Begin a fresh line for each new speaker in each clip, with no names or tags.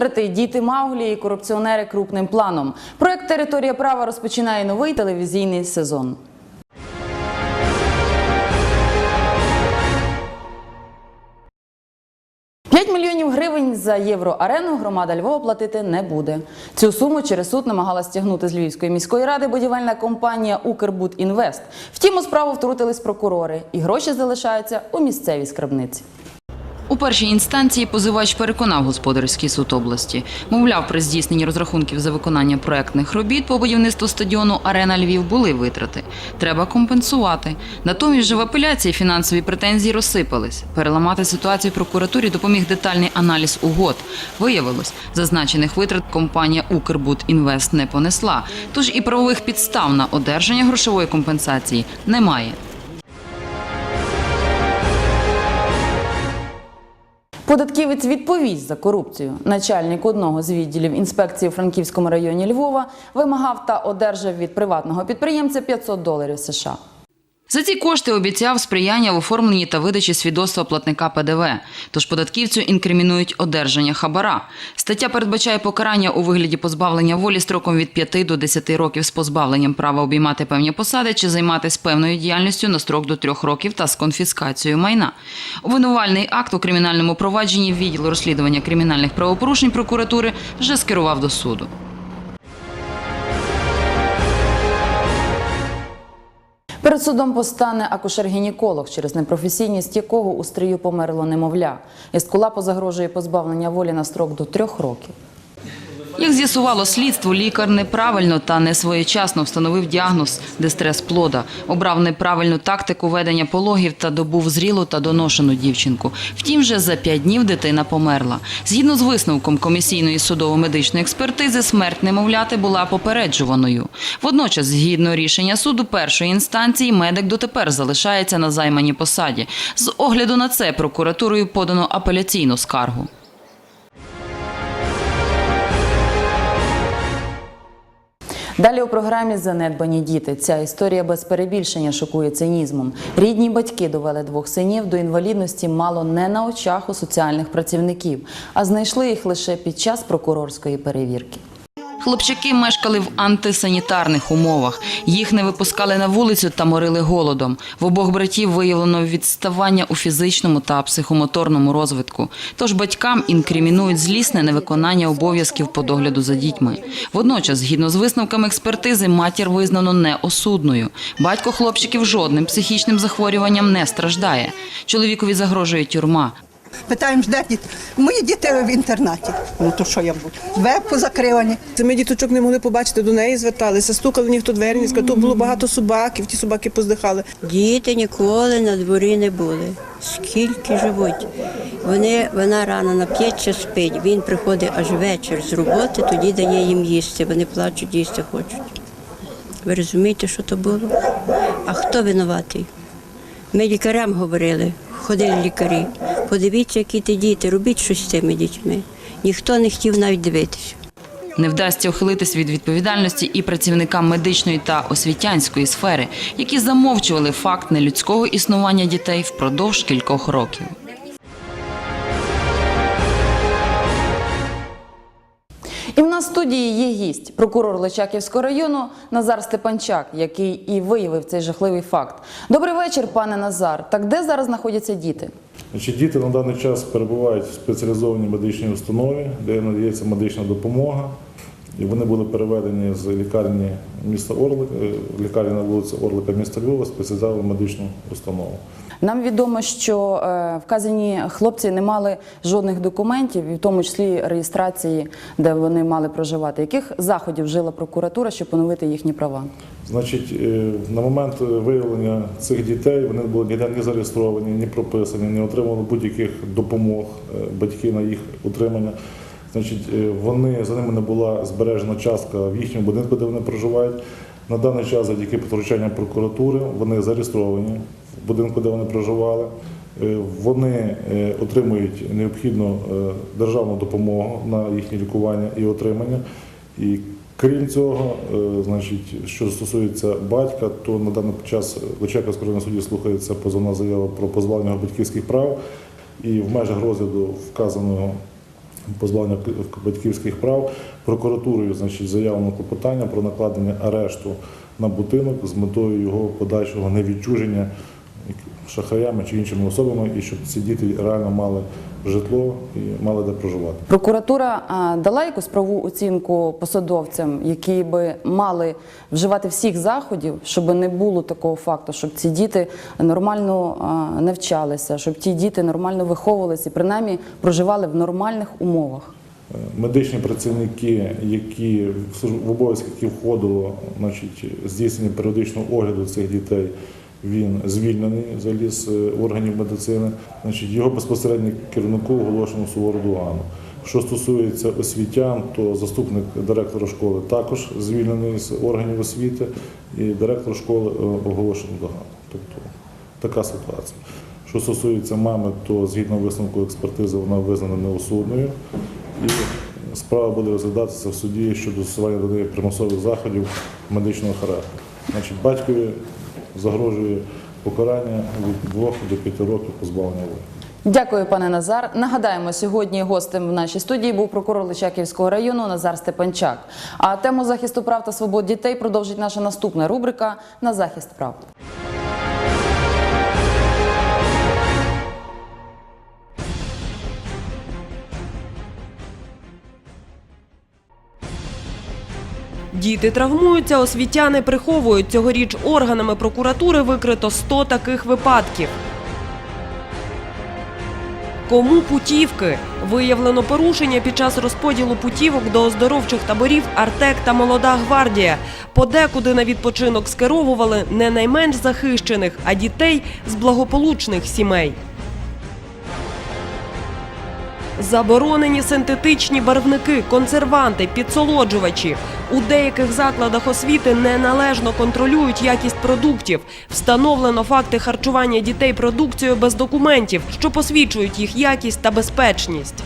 Витрати діти Мауглі і корупціонери крупним планом. Проект Територія права розпочинає новий телевізійний сезон. Мільйонів гривень за євроарену громада Львова платити не буде. Цю суму через суд намагалась стягнути з Львівської міської ради будівельна компанія Укрбудінвест. Втім, у справу втрутились прокурори, і гроші залишаються у місцевій скарбниці. У першій інстанції позивач переконав господарський суд області. Мовляв, при здійсненні розрахунків за виконання проектних робіт по будівництву стадіону Арена Львів були витрати. Треба компенсувати. Натомість же в апеляції фінансові претензії розсипались. Переламати ситуацію прокуратурі допоміг детальний аналіз угод. Виявилось, зазначених витрат компанія Укрбудінвест не понесла. Тож і правових підстав на одержання грошової компенсації немає. Податківець відповість за корупцію. Начальник одного з відділів інспекції у Франківському районі Львова вимагав та одержав від приватного підприємця 500 доларів США. За ці кошти обіцяв сприяння в оформленні та видачі свідоцтва платника ПДВ. Тож податківцю інкримінують одержання хабара. Стаття передбачає покарання у вигляді позбавлення волі строком від 5 до 10 років з позбавленням права обіймати певні посади чи займатися певною діяльністю на строк до 3 років та з конфіскацією майна. Обвинувальний акт у кримінальному провадженні відділ розслідування кримінальних правопорушень прокуратури вже скерував до суду. Перед судом постане акушер-гінеколог, через непрофесійність якого у стрію померло немовля. Ескулапу загрожує позбавлення волі на строк до трьох років. Як з'ясувало слідство, лікар неправильно та не своєчасно встановив діагноз дистрес плода, обрав неправильну тактику ведення пологів та добув зрілу та доношену дівчинку. Втім, вже за п'ять днів дитина померла. Згідно з висновком комісійної судово-медичної експертизи, смерть немовляти була попереджуваною. Водночас, згідно рішення суду першої інстанції, медик дотепер залишається на займаній посаді. З огляду на це прокуратурою подано апеляційну скаргу. Далі у програмі Занедбані діти. Ця історія без перебільшення шокує цинізмом. Рідні батьки довели двох синів до інвалідності мало не на очах у соціальних працівників, а знайшли їх лише під час прокурорської перевірки. Хлопчаки мешкали в антисанітарних умовах. Їх не випускали на вулицю та морили голодом. В обох братів виявлено відставання у фізичному та психомоторному розвитку. Тож батькам інкримінують злісне невиконання обов'язків по догляду за дітьми. Водночас, згідно з висновками експертизи, матір визнано неосудною. Батько хлопчиків жодним психічним захворюванням не страждає. Чоловікові загрожує тюрма.
Питаємо, де діти? Мої діти в інтернаті. Ну то що я буду? Двері позакривані.
Це ми діточок не могли побачити, до неї зверталися, стукали ніхто двері, не сказали, тут було багато собак, і ті собаки поздихали.
Діти ніколи на дворі не були. Скільки живуть. Вони, вона рано нап'ється, спить. Він приходить аж вечір з роботи, тоді дає їм їсти. Вони плачуть, їсти хочуть. Ви розумієте, що то було? А хто винуватий? Ми лікарям говорили, ходили лікарі. Подивіться, які ти діти, робіть щось з цими дітьми. Ніхто не хотів навіть дивитися.
Не вдасться ухилитись від відповідальності і працівникам медичної та освітянської сфери, які замовчували факт нелюдського існування дітей впродовж кількох років. І в нас в студії є гість, прокурор Личаківського району Назар Степанчак, який і виявив цей жахливий факт. Добрий вечір, пане Назар. Так де зараз знаходяться діти?
Значить, діти на даний час перебувають в спеціалізованій медичній установі, де надається медична допомога. І вони були переведені з лікарні міста Орлик, е, лікарні на вулиці Орлика міста Львова в спеціалізовану медичну установу.
Нам відомо, що е, вказані хлопці не мали жодних документів, і в тому числі реєстрації, де вони мали проживати. Яких заходів вжила прокуратура, щоб поновити їхні права?
Значить, е, на момент виявлення цих дітей вони були ніде не зареєстровані, ні прописані, не отримали будь-яких допомог батьки на їх утримання. Значить, е, вони за ними не була збережена частка в їхньому будинку, де вони проживають. На даний час, завдяки втручанням прокуратури, вони зареєстровані в будинку, де вони проживали. Е, Вони е, отримують необхідну державну допомогу на їхнє лікування і отримання. І крім цього, значить, що стосується батька, то на даний час Личаківського районного суді слухається позовна заява про позбавлення батьківських прав. І в межах розгляду вказаного позбавлення батьківських прав. Прокуратурою значить, заявлено клопотання про накладення арешту на будинок з метою його подальшого невідчуження шахраями чи іншими особами, і щоб ці діти реально мали житло і мали де проживати.
Прокуратура дала якусь праву оцінку посадовцям, які би мали вживати всіх заходів, щоб не було такого факту, щоб ці діти нормально навчалися, щоб ті діти нормально виховувалися і принаймні проживали в нормальних умовах.
Е, Медичні працівники, які в обов'язки які входило значить, здійснення періодичного огляду цих дітей, він звільнений взагалі з е, органів медицини. Значить, його безпосередньо керівнику оголошено сувору догану. Що стосується освітян, то заступник директора школи також звільнений з органів освіти, і директор школи е, оголошено догану. Тобто така ситуація. Що стосується мами, то згідно висновку експертизи вона визнана неосудною. І справа буде розглядатися в суді щодо застосування до неї примусових заходів медичного характеру. Значить, батькові загрожує покарання від 2 до 5 років позбавлення волі.
Дякую, пане Назар. Нагадаємо, сьогодні гостем в нашій студії був прокурор Личаківського району Назар Степанчак. А тему захисту прав та свобод дітей продовжить наша наступна рубрика на захист прав.
Діти травмуються, освітяни приховують. Цьогоріч органами прокуратури викрито 100 таких випадків. Кому путівки? Виявлено порушення під час розподілу путівок до оздоровчих таборів Артек та Молода гвардія. Подекуди на відпочинок скеровували не найменш захищених, а дітей з благополучних сімей. Заборонені синтетичні барвники, консерванти, підсолоджувачі. У деяких закладах освіти неналежно контролюють якість продуктів. Встановлено факти харчування дітей продукцією без документів, що посвідчують їх якість та безпечність.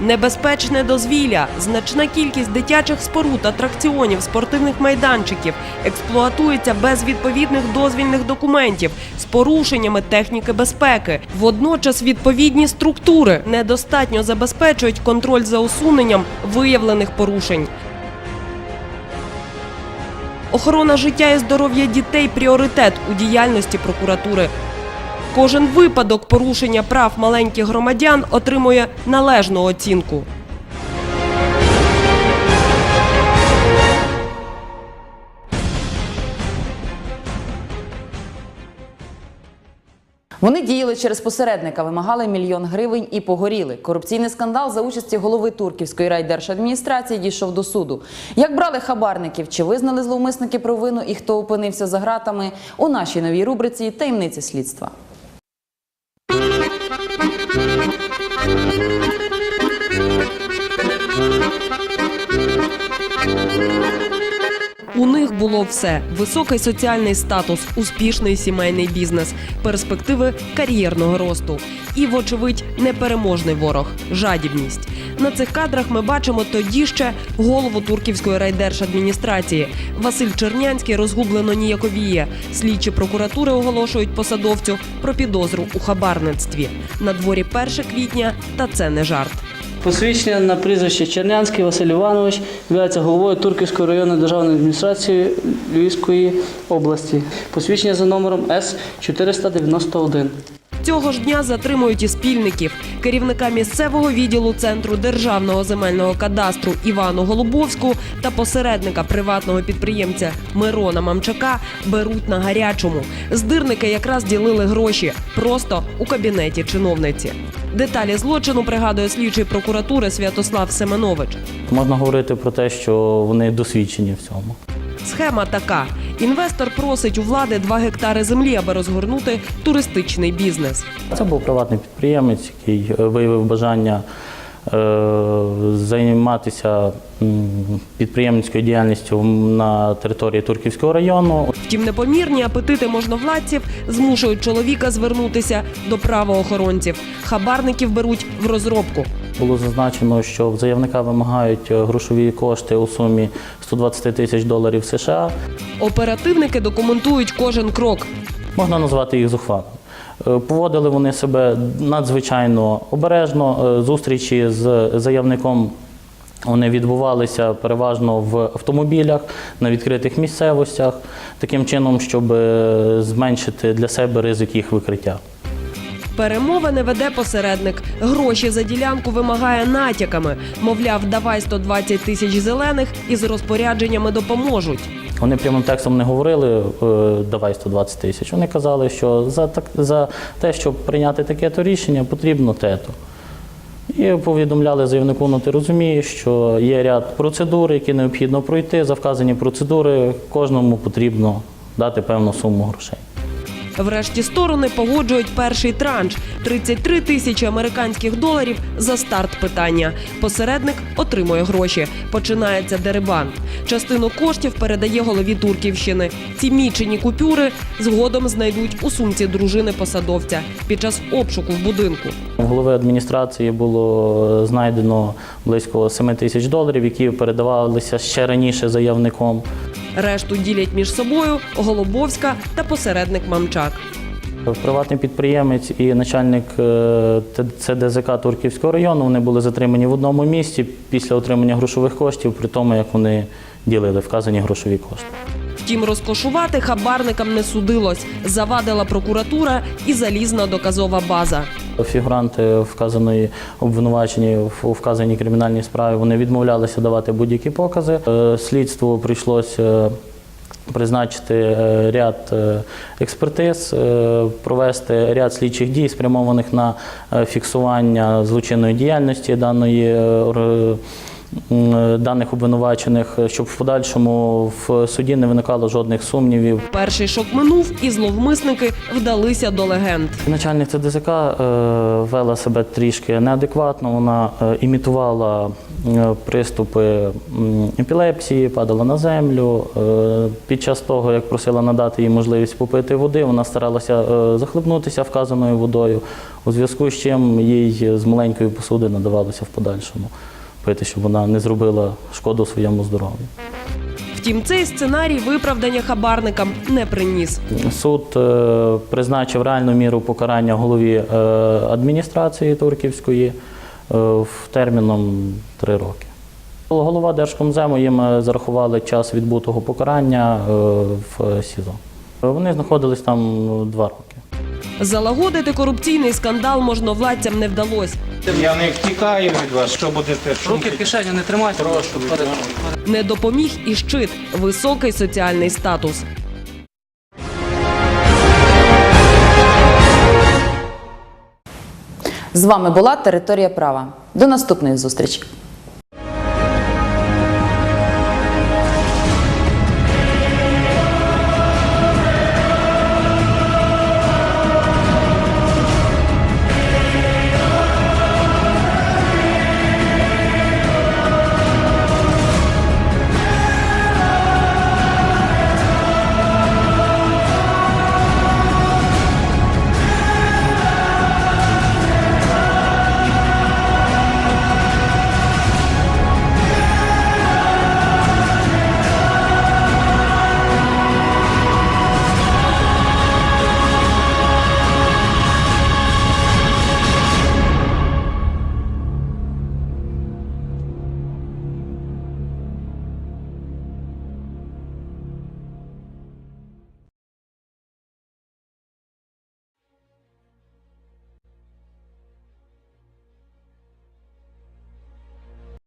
Небезпечне дозвілля, значна кількість дитячих споруд, атракціонів, спортивних майданчиків експлуатується без відповідних дозвільних документів з порушеннями техніки безпеки. Водночас відповідні структури недостатньо забезпечують контроль за усуненням виявлених порушень. Охорона життя і здоров'я дітей пріоритет у діяльності прокуратури. Кожен випадок порушення прав маленьких громадян отримує належну оцінку.
Вони діяли через посередника, вимагали мільйон гривень і погоріли. Корупційний скандал за участі голови Турківської райдержадміністрації дійшов до суду. Як брали хабарників, чи визнали зловмисники провину і хто опинився за ґратами у нашій новій рубриці таємниці слідства. Thank you.
У них було все: високий соціальний статус, успішний сімейний бізнес, перспективи кар'єрного росту і, вочевидь, непереможний ворог жадібність. На цих кадрах ми бачимо тоді ще голову турківської райдержадміністрації. Василь Чернянський розгублено ніяковіє. Слідчі прокуратури оголошують посадовцю про підозру у хабарництві. На дворі 1 квітня, та це не жарт.
Посвідчення на прізвище Чернянський Василь Іванович є головою Турківської районної державної адміністрації Львівської області. Посвідчення за номером С 491.
Цього ж дня затримують і спільників. Керівника місцевого відділу центру державного земельного кадастру Івану Голубовську та посередника приватного підприємця Мирона Мамчака беруть на гарячому. Здирники якраз ділили гроші просто у кабінеті чиновниці. Деталі злочину пригадує слідчий прокуратури Святослав Семенович.
Можна говорити про те, що вони досвідчені в цьому.
Схема така: інвестор просить у влади 2 гектари землі, аби розгорнути туристичний бізнес.
Це був приватний підприємець, який е, виявив бажання займатися підприємницькою діяльністю на території Турківського району.
Втім, непомірні апетити можновладців змушують чоловіка звернутися до правоохоронців. Хабарників беруть в розробку.
Було зазначено, що в заявника вимагають е, грошові кошти у сумі 120 тисяч доларів США.
Оперативники документують кожен крок.
Можна назвати їх зухвалими. Е, Поводили вони себе надзвичайно обережно. Е, Зустрічі з заявником вони відбувалися переважно в автомобілях на відкритих місцевостях, таким чином, щоб е, зменшити для себе ризик їх викриття.
Перемовини веде посередник. Гроші за ділянку вимагає натяками. Мовляв, давай 120 тисяч зелених і з розпорядженнями допоможуть.
Вони прямим текстом не говорили е, давай 120 тисяч. Вони казали, що за, так, за те, щоб прийняти таке-то рішення, потрібно те-то. І повідомляли заявнику, ну ти розумієш, що є ряд процедур, які необхідно пройти. За вказані процедури кожному потрібно дати певну суму грошей.
Врешті сторони погоджують перший транш 33 тисячі американських доларів за старт питання. Посередник отримує гроші. Починається дерибан. Частину коштів передає голові Турківщини. Ці мічені купюри згодом знайдуть у сумці дружини посадовця під час обшуку в будинку.
У голови адміністрації було знайдено близько 7 тисяч доларів, які передавалися ще раніше заявником.
Решту ділять між собою Голубовська та посередник Мамчак.
Приватний підприємець і начальник е, ЦДЗК Турківського району вони були затримані в одному місці після отримання грошових коштів, при тому як вони ділили вказані грошові кошти.
Втім, розкошувати хабарникам не судилось. Завадила прокуратура і залізна доказова база.
Фігуранти вказаної обвинувачені в- вказаній кримінальній справі вони відмовлялися давати будь-які покази. Е, Слідству прийшлося призначити е, ряд е, експертиз, е, провести ряд слідчих дій, спрямованих на е, фіксування злочинної діяльності даної. е, ор- м, Даних обвинувачених, щоб в подальшому в суді не виникало жодних сумнівів
Перший шок минув, і зловмисники вдалися до легенд.
Начальник ЦДЗК е, вела себе трішки неадекватно. Вона е, імітувала е, приступи епілепсії, падала на землю. Е, під час того, як просила надати їй можливість попити води, вона старалася е, захлебнутися вказаною водою, у зв'язку з чим їй з маленької посуди надавалося в подальшому пити, щоб вона не зробила шкоду своєму здоров'ю.
Втім, цей сценарій виправдання хабарникам не приніс.
Суд е, призначив реальну міру покарання голові е, адміністрації Турківської е, в терміном три роки. Голова Держкомзему їм зарахували час відбутого покарання в СІЗО. Вони знаходились там ну, два роки.
Залагодити корупційний скандал можновладцям не вдалося.
Я не втікаю від вас. Що будете?
Руки в кишені не тримайте. Прошу.
Не допоміг і щит високий соціальний статус.
З вами була територія права. До наступної зустрічі.